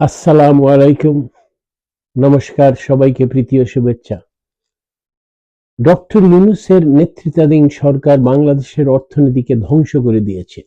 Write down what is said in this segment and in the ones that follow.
আসসালামু আলাইকুম। নমস্কার, সবাইকে প্রীতি ও শুভেচ্ছা। ডক্টর ইউনুসের নেতৃত্বাধীন সরকার বাংলাদেশের অর্থনীতিকে ধ্বংস করে দিয়েছে।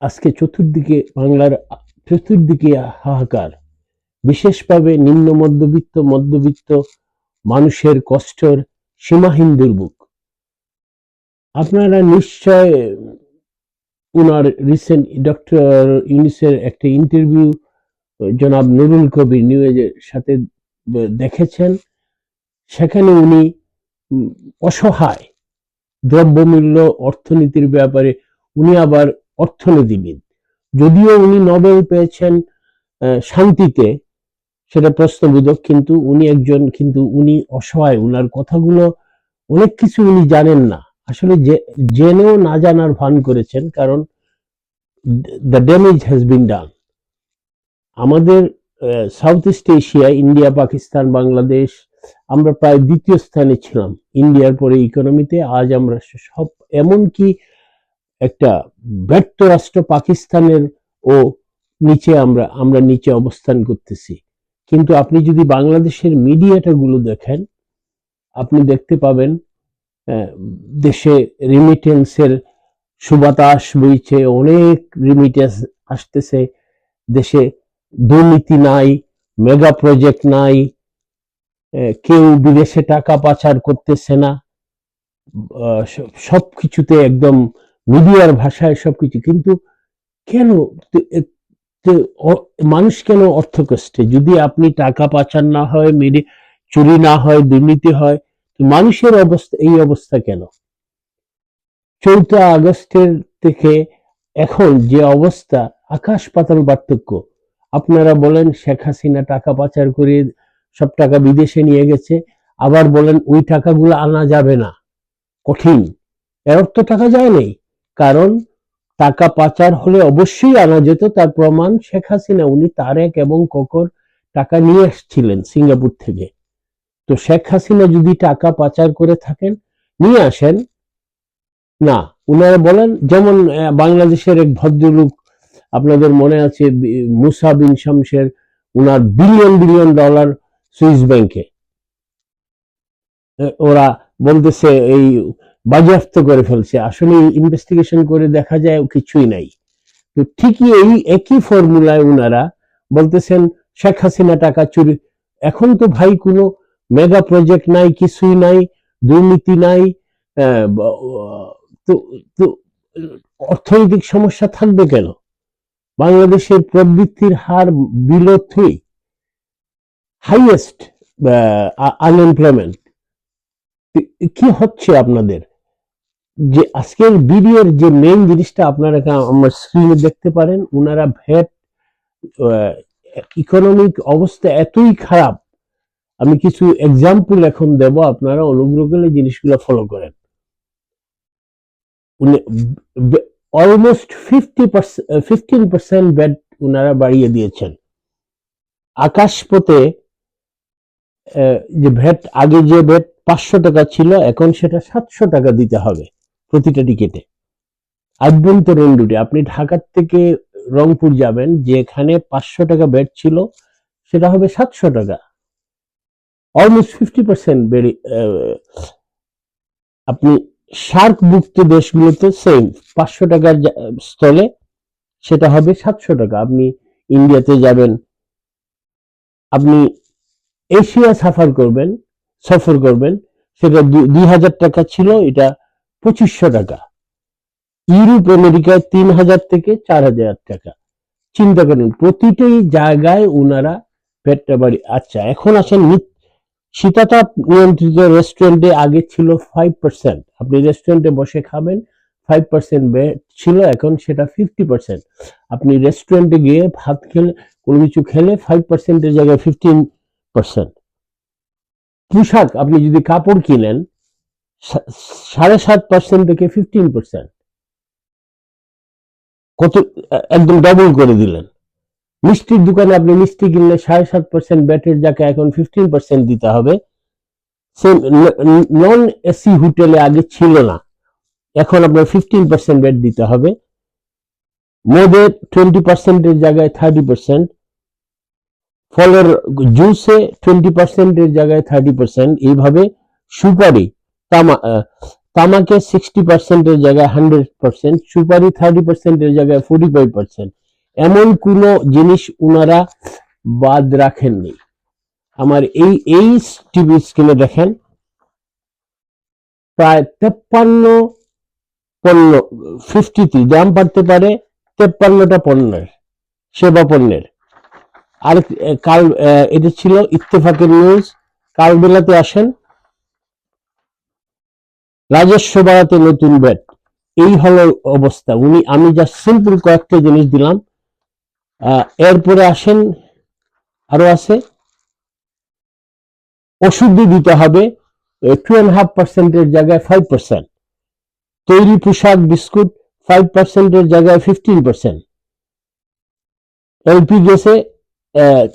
আজকে চতুর্দিকে বাংলার চতুর্দিকে হাহাকার। বিশেষভাবে নিম্ন মধ্যবিত্ত মধ্যবিত্ত মানুষের কষ্টর সীমাহীন দুর্ভোগ। আপনারা নিশ্চয় উনার রিসেন্ট ডক্টর ইউনিসের একটা ইন্টারভিউ জনাব নুরুল কবির নিউজের সাথে দেখেছেন। সেখানে উনি অসহায় দ্রব্যমূল্য অর্থনীতির ব্যাপারে উনি আবার অর্থনীতিবিদ। যদিও উনি নোবেল পেয়েছেন শান্তিতে, সেটা প্রশ্নবোধক, কিন্তু উনি একজন, কিন্তু উনি অসহায়। উনার কথাগুলো অনেক কিছু উনি জানেন না। আসলে জেনেও না জানার ভান করেছেন, কারণ the damage has been done আমাদের south east Asia India Pakistan Bangladesh আমরা প্রায় দ্বিতীয় স্থানে ছিলাম। ইন্ডিয়ার পরে ইকোনমিতে আজ আমরা সব, এমনকি একটা ব্যর্থ রাষ্ট্র পাকিস্তানের ও নিচে আমরা আমরা নিচে অবস্থান করতেছি। কিন্তু আপনি যদি বাংলাদেশের মিডিয়াটা গুলো দেখেন, আপনি দেখতে পাবেন দেশে রিমিটেন্সের সুবাতাস বইছে, অনেক রিমিটেন্স আসতেছে। দেশে দুর্নীতি নাই মেগা প্রজেক্ট নাই কেউ বিদেশে টাকা পাচার করতেছে না। সব- কিছুতে একদম মিডিয়ার ভাষায় সবকিছু। কিন্তু কেন মানুষ কেন অর্থ অর্থকষ্টে যদি আপনি টাকা পাচার না হয়, মেরে, চুরি না হয়, দুর্নীতি হয় মানুষের অবস্থা, এই অবস্থা কেন? চৌঠা আগস্টের থেকে এখন যে অবস্থা, আকাশ পাতাল পার্থক্য। আপনারা বলেন শেখ হাসিনা টাকা পাচার করে সব টাকা বিদেশে নিয়ে গেছে, আবার বলেন ওই টাকাগুলো আনা যাবে না। কঠিন। এর অর্থ টাকা যায় নেই। কারণ টাকা পাচার হলে অবশ্যই আনা যেত, তার প্রমাণ শেখ হাসিনা, উনি তারেক এবং ককর টাকা নিয়ে এসেছিলেন সিঙ্গাপুর থেকে। তো শেখ হাসিনা যদি টাকা পাচার করে থাকেন, নিয়ে আসেন, না, উনারা বলেন, যেমন বাংলাদেশের এক ভদ্রলোক, আপনাদের মনে আছে মুসা বিন শামসের উনার বিলিয়ন বিলিয়ন ডলার সুইস ব্যাংকে ওরা বলতেছে, এই বাজেয়াপ্ত করে ফেলছে। আসলে ইনভেস্টিগেশন করে দেখা যায় কিছুই নাই। তো ঠিকই এই একই ফর্মুলায় উনারা বলতেছেন, শেখ হাসিনা টাকা চুরি, এখন তো ভাই কোনো মেগা প্রজেক্ট নাই, কিছুই নাই, দুর্নীতি নাই তো অর্থনৈতিক সমস্যা থাকবে কেন? বাংলাদেশের প্রবৃত্তির হার বিলো থ্রি হাইয়েস্ট আনএমপ্লয়মেন্ট কি হচ্ছে আপনাদের? যে আজকের ভিডিওর যে মেইন জিনিসটা আপনারা আমার স্ক্রিনে দেখতে পারেন ওনারা ভ্যাট ইকোনমিক অবস্থা এতই খারাপ আমি কিছু এক্সাম্পল এখন দেব, আপনারা অনুগ্রহ করে জিনিসগুলো ফলো করেন। Almost fifty fifteen percent VAT ওনারা বাড়িয়ে দিয়েছেন। আকাশপথে যে ভ্যাট আগে যে ভ্যাট পাঁচশো টাকা ছিল, এখন সেটা সাতশো টাকা দিতে হবে প্রতিটা টিকিটে আভ্যন্তরীণ রুটে আপনি ঢাকার থেকে রংপুর যাবেন, যেখানে পাঁচশো টাকা ব্যাট ছিল, সেটা হবে সাতশো টাকা। অলমোস্ট ফিফটি পার্সেন্ট বেড়ে আপনি সার্ক মুক্ত দেশগুলোতে সেম পাঁচশো টাকার স্থলে সেটা হবে সাতশো টাকা। আপনি ইন্ডিয়াতে যাবেন, আপনি এশিয়া সাফার করবেন সফর করবেন, সেটা দুই হাজার টাকা ছিল, এটা পঁচিশশো টাকা। ইউরোপ আমেরিকায় তিন হাজার থেকে চার হাজার টাকা। চিন্তা করেন, প্রতিটি জায়গায় উনারা পেটটা বাড়ি আচ্ছা এখন আসেন নিত- শীতাতাপ নিয়ন্ত্রিত রেস্টুরেন্টে আগে ছিল ফাইভ পার্সেন্ট আপনি রেস্টুরেন্টে বসে খাবেন ফাইভ পার্সেন্ট ছিল, এখন সেটা ফিফটি পার্সেন্ট আপনি রেস্টুরেন্টে গিয়ে ভাত খেলে, কোনো কিছু খেলে ফাইভ পার্সেন্টের জায়গায় ফিফটিন পার্সেন্ট পোশাক, আপনি যদি কাপড় কিনেন সাড়ে সাত পার্সেন্ট থেকে ফিফটিন পার্সেন্ট কত একদম ডাবল করে দিলেন। মিষ্টির দোকানে আপনি মিষ্টি কিনলে সাড়ে সাত পার্সেন্ট ব্যাটের জায়গায় এখন ফিফটিন পার্সেন্ট দিতে হবে। সেম নন এসি হোটেলে আগে ছিল না। এখন আপনার ফিফটিন পার্সেন্ট ব্যাট দিতে হবে। মদে টোয়েন্টি পার্সেন্টের জায়গায় থার্টি পার্সেন্ট ফলের জুসে টোয়েন্টি পার্সেন্টের জায়গায় থার্টি পার্সেন্ট এইভাবে সুপারি, তামা তামাকে সিক্সটি পার্সেন্টের জায়গায় হান্ড্রেড পার্সেন্ট সুপারি থার্টি পার্সেন্টের জায়গায় ফোর্টি ফাইভ পার্সেন্ট এমন কোনো জিনিস ওনারা বাদ রাখেননি। আমার এই এই টিভি স্ক্রিনে দেখেন, প্রায় তেপ্পান্ন পণ্য ফিফটিটি দাম বাড়তে পারে তেপ্পান্নটা পণ্যের, সেবা পণ্যের। আর কাল এটা ছিল ইত্তেফাকের নিউজ কাল বেলাতে আসেন রাজস্ব বাড়াতে নতুন ব্যাট এই হলো অবস্থা। উনি, আমি যা সিম্পল কয়েকটা জিনিস দিলাম। এরপরে আসেন, আরও আছে। ওষুধই দিতে হবে টু অ্যান্ড হাফ পার্সেন্টের জায়গায় ফাইভ পার্সেন্ট তৈরি পোশাক, বিস্কুট ফাইভ পার্সেন্টের জায়গায় ফিফটিন পার্সেন্ট এলপি গ্যাসে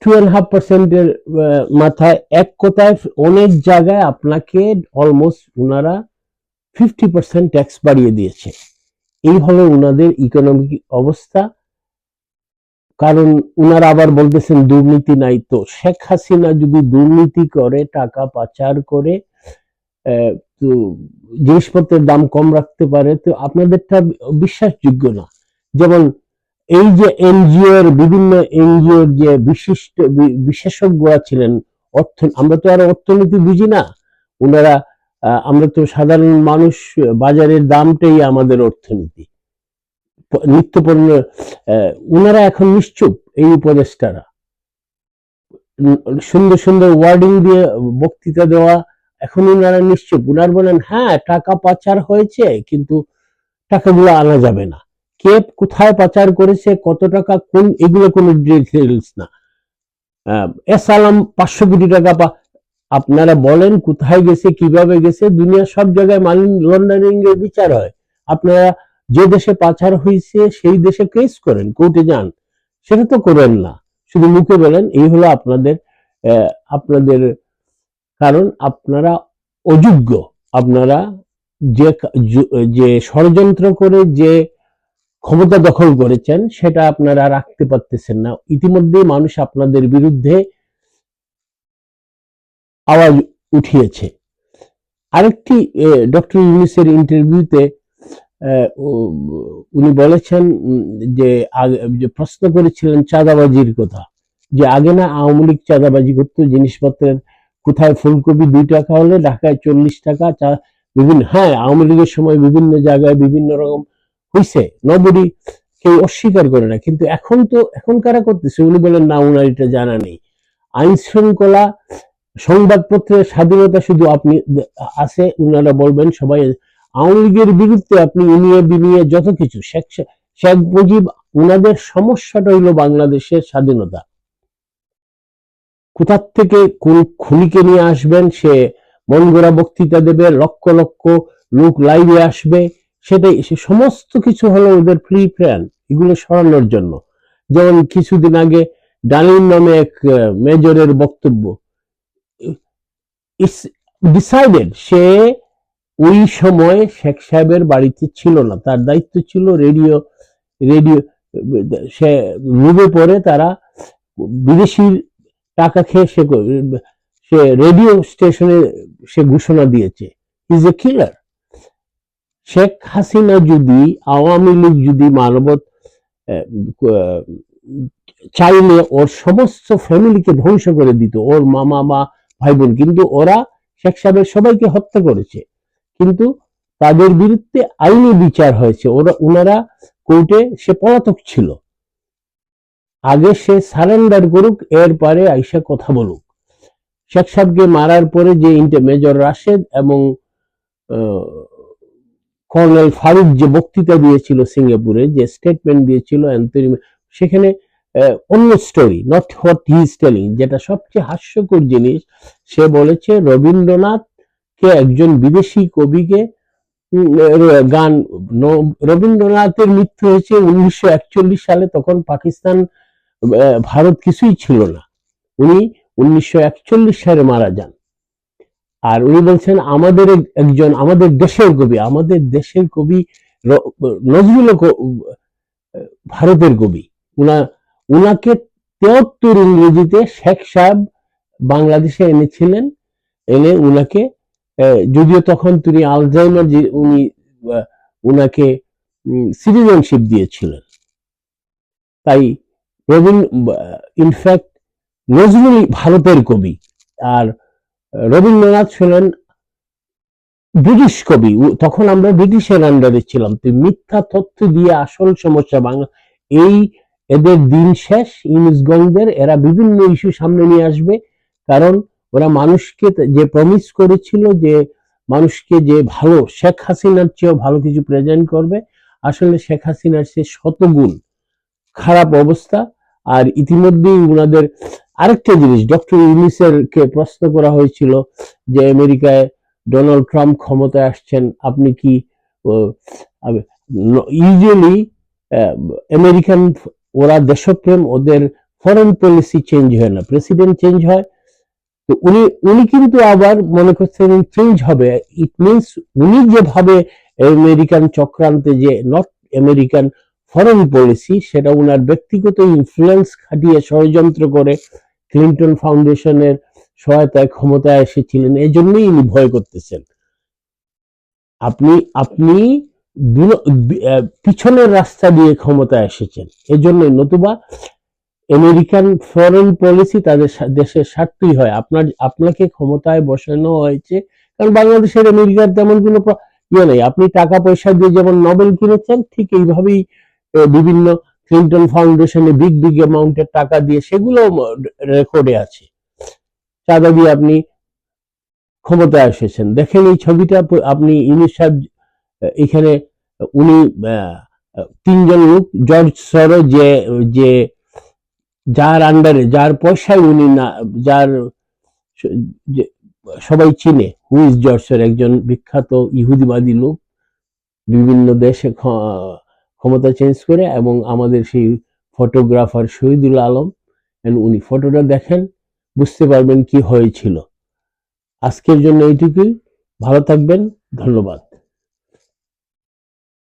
টু অ্যান্ড হাফ পার্সেন্টের মাথায় এক কথায় অনেক জায়গায় আপনাকে অলমোস্ট ওনারা ফিফটি পার্সেন্ট ট্যাক্স বাড়িয়ে দিয়েছে। এই হলো ওনাদের ইকোনমিক অবস্থা। কারণ ওনারা আবার বলতেছেন দুর্নীতি নাই তো। শেখ হাসিনা যদি দুর্নীতি করে, টাকা পাচার করে তো জিনিসপত্রের দাম কম রাখতে পারে, তো আপনাদেরটা বিশ্বাসযোগ্য না। যেমন এই যে এনজিও এর বিভিন্ন এনজিও এর যে বিশিষ্ট বিশেষজ্ঞরা ছিলেন, অর্থ, আমরা তো আর অর্থনীতি বুঝি না। ওনারা আমরা তো সাধারণ মানুষ, বাজারের দামটাই আমাদের অর্থনীতি। প- নিত্য পণ্য ওনারা এখন নিশ্চুপ এই উপদেষ্টারা। সুন্দর সুন্দর ওয়ার্ডিং দিয়ে বক্তৃতা দেওয়া, এখন ওনারা নিশ্চুপ। ওনার বলেন হ্যাঁ টাকা পাচার হয়েছে, কিন্তু টাকাগুলো আনা যাবে না। কে কোথায় পাচার করেছে, কত টাকা, কোন, এগুলো কোনো ডিটেলস না। এস আলম পাঁচশো কোটি টাকা পা আপনারা বলেন, কোথায় গেছে, কীভাবে গেছে, দুনিয়ার সব জায়গায় মানি লন্ডারিং এর বিচার হয়। আপনারা যে দেশে পাচার হয়েছে সেই দেশে কেস করেন, কোর্টে যান। সেটা তো করেন না। শুধু মুখে বলেন, এই হলো আপনাদের আপনাদের কারণ, আপনারা অযোগ্য। আপনারা যে যে ষড়যন্ত্র করে যে ক্ষমতা দখল করেছেন, সেটা আপনারা রাখতে পারতেছেন না। ইতিমধ্যে মানুষ আপনাদের বিরুদ্ধে আওয়াজ উঠিয়েছে। আরেকটি ডক্টর ইউনিসের ইন্টারভিউতে উনি বলেছেন যে যে প্রশ্ন করেছিলেন চাঁদাবাজির কথা, যে আগে না আওয়ামী লীগ চাঁদাবাজি করতো, জিনিসপত্রের কোথায় ফুলকপি দুই টাকা হলে, ঢাকায় চল্লিশ টাকা, চা, বিভিন্ন হ্যাঁ আওয়ামী লীগের সময় বিভিন্ন জায়গায় বিভিন্ন রকম হয়েছে নবডি কেউ অস্বীকার করে না, কিন্তু এখন তো, এখন কারা করতেছে? উনি বলেন, না, উনার এটা জানা নেই। আইন শৃঙ্খলা সংবাদপত্রের স্বাধীনতা শুধু আপনি আছে, উনারা বলবেন, সবাই আওয়ামী লীগের বিরুদ্ধে আপনি ইনিয়ে বিনিয়ে যত কিছু, শেখ শেখ মুজিব উনাদের সমস্যাটা হইল বাংলাদেশের স্বাধীনতা। কোথার থেকে কোন খুনিকে নিয়ে আসবেন, সে মন গড়া বক্তৃতা দেবে, লক্ষ লক্ষ লোক লাইভে আসবে, সেটাই, সে সমস্ত কিছু হলো ওদের ফ্রি প্ল্যান এগুলো সরানোর জন্য। যেমন কিছুদিন আগে ডালিম নামে এক মেজরের বক্তব্য ডিসাইডেড সে ওই সময় শেখ সাহেবের বাড়িতে ছিল না। তার দায়িত্ব ছিল রেডিও রেডিও, সে রুবে পরে তারা বিদেশির টাকা খেয়ে সে সে রেডিও স্টেশনে সে ঘোষণা দিয়েছে। Is a killer Sheikh Hasina যদি, আওয়ামী লীগ যদি মানবত চাইলে ওর সমস্ত ফ্যামিলিকে ধ্বংস করে দিত, ওর মামা, মা, ভাই বোন, কিন্তু ওরা শেখ সাহেবের সবাইকে হত্যা করেছে। কিন্তু তাদের বিরুদ্ধে আইনি বিচার হয়েছে। ওরা ওনারা কোর্টে সে পলাতক ছিল। আগে সে সারেন্ডার করুক এর পরে আইসা কথা বলুক। শেখ সাহেবকে মারার পরে যে ইন্টার মেজর রাশেদ এবং কর্নেল ফারুক যে বক্তৃতা দিয়েছিল সিঙ্গাপুরে, যে স্টেটমেন্ট দিয়েছিল সেখানে অন্য story not what he is telling যেটা সবচেয়ে হাস্যকর জিনিস, সে বলেছে, রবীন্দ্রনাথ কে একজন বিদেশি কবিকে গান রবীন্দ্রনাথের মৃত্যু হয়েছে উনিশশো একচল্লিশ সালে, তখন পাকিস্তান ভারত কিছুই ছিল না। উনি উনিশশো একচল্লিশ সালে মারা যান। আর উনি বলছেন, আমাদের একজন, আমাদের দেশের কবি, আমাদের দেশের কবি নজরুল ভারতের কবি। উনা, উনাকে তেহত্তর ইংরেজিতে শেখ সাহেব বাংলাদেশে এনেছিলেন, এনে উনাকে যদিও তখন তিনি আলজাইমার যে, উনি উনাকে সিটিজেনশিপ দিয়েছিলেন। তাই রবীন্দ্র ইনফ্যাক্ট নজরুল ভারতের কবি আর রবীন্দ্রনাথ ছিলেন ব্রিটিশ কবি। তখন আমরা ব্রিটিশের আন্ডারে ছিলাম। তো মিথ্যা তথ্য দিয়ে আসল সমস্যা বাংলা, এই এদের দিন শেষ ইংলিশগঞ্জের এরা বিভিন্ন ইস্যু সামনে নিয়ে আসবে। কারণ ওরা মানুষকে যে প্রমিস করেছিল যে মানুষকে যে ভালো শেখ হাসিনার চেয়েও ভালো কিছু প্রেজেন্ট করবে, আসলে শেখ হাসিনার চেয়ে শতগুণ খারাপ অবস্থা। আর ইতিমধ্যেই উনাদের আরেকটা জিনিস, ডক্টর ইউনিসের কে প্রশ্ন করা হয়েছিল যে আমেরিকায় ডোনাল্ড ট্রাম্প ক্ষমতায় আসছেন, আপনি কি ইউজুয়ালি আমেরিকান, ওরা দেশপ্রেম, ওদের ফরেন পলিসি চেঞ্জ হয় না। প্রেসিডেন্ট চেঞ্জ হয় তো উনি উনি কিন্তু আবার মনে করছেন চেঞ্জ হবে। ইট মিনস উনি যেভাবে আমেরিকান চক্রান্তে যে নট আমেরিকান ফরেন পলিসি সেটা উনার ব্যক্তিগত ইনফ্লুয়েন্স খাটিয়ে ষড়যন্ত্র করে ক্লিন্টন ফাউন্ডেশনের সহায়তায় ক্ষমতায় এসেছিলেন এই জন্যই ইনি ভয় করতেছেন। আপনি আপনি পিছনের রাস্তা দিয়ে ক্ষমতায় এসেছেন এই জন্যই নতুবা আমেরিকান ফরেন পলিসি তাদের দেশের স্বার্থই হয়। আপনার, আপনাকে ক্ষমতায় বসানো হয়েছে। কারণ বাংলাদেশের আমেরিকার তেমন কোনো ইয়ে নেই। আপনি টাকা পয়সা দিয়ে যেমন নোবেল কিনেছেন, ঠিক এইভাবেই বিভিন্ন ক্লিন্টন ফাউন্ডেশনে বিগ বিগ অ্যামাউন্টের টাকা দিয়ে সেগুলো রেকর্ডে আছে। চাঁদা দিয়ে আপনি ক্ষমতায় এসেছেন। দেখেন এই ছবিটা আপনি ইউনিস এখানে উনি তিনজন লোক, জর্জ সরো যে যে যার আন্ডারে যার পয়সায় উনি না, যার সবাই চিনে হুইজ জর্জের একজন বিখ্যাত ইহুদিবাদী লোক, বিভিন্ন দেশে ক্ষ- ক্ষমতা চেঞ্জ করে এবং আমাদের সেই ফটোগ্রাফার শহীদুল আলম উনি ফটোটা দেখেন, বুঝতে পারবেন কি হয়েছিল। আজকের জন্য এইটুকুই, ভালো থাকবেন, ধন্যবাদ।